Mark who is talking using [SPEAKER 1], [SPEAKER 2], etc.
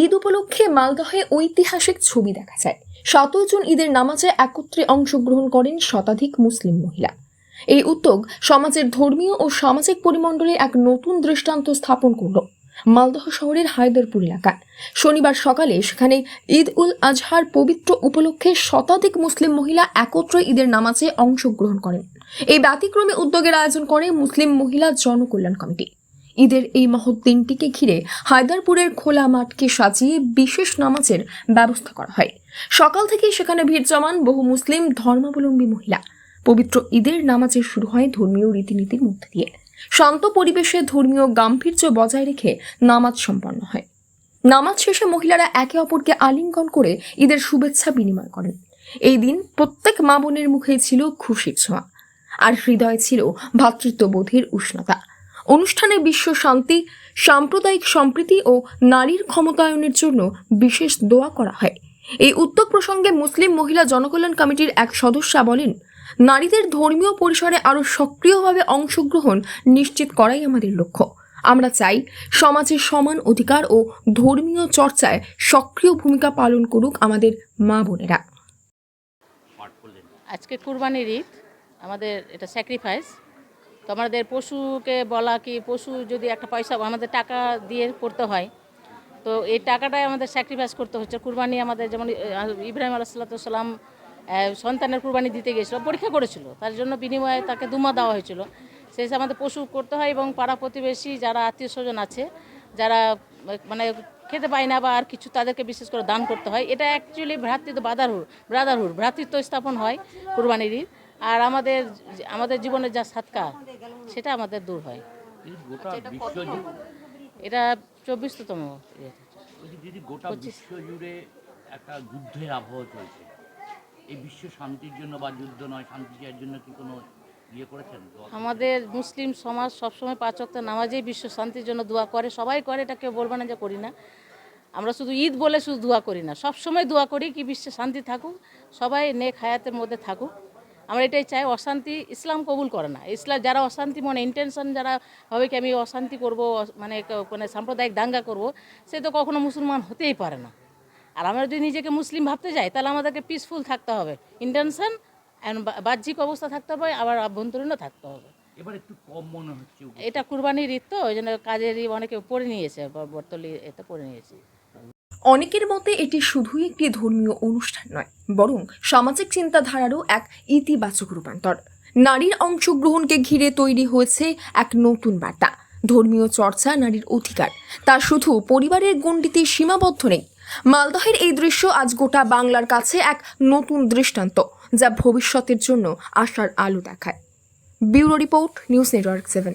[SPEAKER 1] ঈদ উপলক্ষে মালদহে ঐতিহাসিক ছবি দেখা যায়। সতেরো জন ঈদের নামাজে একত্রে অংশগ্রহণ করেন শতাধিক মুসলিম মহিলা। এই উদ্যোগ সমাজের ধর্মীয় ও সামাজিক পরিমণ্ডলে এক নতুন দৃষ্টান্ত স্থাপন করল মালদহ শহরের হায়দারপুর এলাকায় শনিবার সকালে সেখানে ঈদ উল আজহার পবিত্র উপলক্ষে শতাধিক মুসলিম মহিলা একত্রে ঈদের নামাজে অংশগ্রহণ করেন। এই ব্যতিক্রমী উদ্যোগের আয়োজন করে মুসলিম মহিলা জনকল্যাণ কমিটি। ঈদের এই মহৎ দিনটিকে ঘিরে হায়দারপুরের খোলা মাঠকে সাজিয়ে বিশেষ নামাজের ব্যবস্থা করা হয়। সকাল থেকেই সেখানে ভিড় জমান বহু মুসলিম ধর্মাবলম্বী মহিলা। পবিত্র ঈদের নামাজের শুরু হয় ধর্মীয় রীতিনীতির মধ্যে দিয়ে। শান্ত পরিবেশে ধর্মীয় গাম্ভীর্য বজায় রেখে নামাজ সম্পন্ন হয়। নামাজ শেষে মহিলারা একে অপরকে আলিঙ্গন করে ঈদের শুভেচ্ছা বিনিময় করেন। এই দিন প্রত্যেক মা বোনের মুখেই ছিল খুশির ছোঁয়া। আর হৃদয়ে ছিল ভ্রাতৃত্ববোধের উষ্ণতা। অনুষ্ঠানে বিশ্ব শান্তি, সাম্প্রদায়িক সম্প্রীতি ও নারীর ক্ষমতায়নের জন্য বিশেষ দোয়া করা হয়। এই উদ্যোগ প্রসঙ্গে মুসলিম মহিলা জনকল্যাণ কমিটির এক সদস্যা বলেন, নারীদের ধর্মীয় পরিসরে আরও সক্রিয়ভাবে অংশগ্রহণ নিশ্চিত করাই আমাদের লক্ষ্য। আমরা চাই সমাজের সমান অধিকার ও ধর্মীয় চর্চায় সক্রিয় ভূমিকা পালন করুক আমাদের মা বোনেরা।
[SPEAKER 2] আজকে কুরবানির ঈদ। আমাদের এটা স্যাক্রিফাইস তো আমাদের পশুকে বলা কি, পশু যদি একটা পয়সা আমাদের টাকা দিয়ে করতে হয়, তো এই টাকাটাই আমাদের স্যাক্রিফাইস করতে হচ্ছে। কুরবানি আমাদের যেমন ইব্রাহিম আলাহিসাল্লাম সন্তানের কুরবানি দিতে গিয়েছিল, পরীক্ষা করেছিল, তার জন্য বিনিময়ে তাকে দুমা দেওয়া হয়েছিল। সেই আমাদের পশু করতে হয় এবং পাড়া প্রতিবেশী যারা আত্মীয় স্বজন আছে, যারা মানে খেতে পায় না বা আর কিছু, তাদেরকে বিশেষ করে দান করতে হয়। এটা অ্যাকচুয়ালি ভ্রাতৃত্ব বাদারহুড ব্রাদারহুড ভ্রাতৃত্ব স্থাপন হয় কুরবানির আর আমাদের আমাদের জীবনের যা সাতকা সেটা আমাদের দূর হয়।
[SPEAKER 3] এই গোটা বিশ্ব জু-
[SPEAKER 2] এটা চব্বিশতম ইয়ে।
[SPEAKER 3] গোটা বিশ্ব জুড়ে একটা যুদ্ধের আবহাওয়া চলছে। এই বিশ্ব শান্তির জন্য বা যুদ্ধ নয় শান্তি চাওয়ার জন্য কি কোনো ইয়ে করেছেন?
[SPEAKER 2] আমাদের মুসলিম সমাজ সবসময় পাঁচ ওয়াক্ত নামাজেই বিশ্ব শান্তির জন্য দোয়া করে। সবাই করে এটা কেউ বলবে না যে করি না। আমরা শুধু ঈদ বলে শুধু দোয়া করি না। সবসময় দোয়া করি কি বিশ্বে শান্তি থাকুক সবাই নেক হায়াতের মধ্যে থাকুক। আমরা এটাই চাই অশান্তি ইসলাম কবুল করে না। ইসলাম যারা অশান্তি মনে ইন্টেনশন যারা হবে কি আমি অশান্তি করব মানে মানে সাম্প্রদায়িক দাঙ্গা করব সে তো কখনো মুসলমান হতেই পারে না। আর আমরা যদি নিজেকে মুসলিম ভাবতে যাই তাহলে আমাদেরকে পিসফুল থাকতে হবে। ইন্টেনশন বাহ্যিক অবস্থা থাকতে হবে আবার আভ্যন্তরীণও থাকতে হবে।
[SPEAKER 3] এবার একটু কম মনে হচ্ছে
[SPEAKER 2] এটা কুরবানির ঈদ তো ওই জন্য কাজের অনেকে পড়ে নিয়েছে বর্তলি এতে পড়ে নিয়েছে।
[SPEAKER 1] অনেকের মতে এটি শুধুই একটি ধর্মীয় অনুষ্ঠান নয়, বরং সামাজিক চিন্তাধারারও এক ইতিবাচক রূপান্তর। নারীর অংশগ্রহণকে ঘিরে তৈরি হয়েছে এক নতুন বার্তা, ধর্মীয় চর্চা নারীর অধিকার। তা শুধু পরিবারের গণ্ডিতে সীমাবদ্ধ নেই। মালদহের এই দৃশ্য আজ গোটা বাংলার কাছে এক নতুন দৃষ্টান্ত, যা ভবিষ্যতের জন্য আশার আলো দেখায়। Bureau report, news network seven.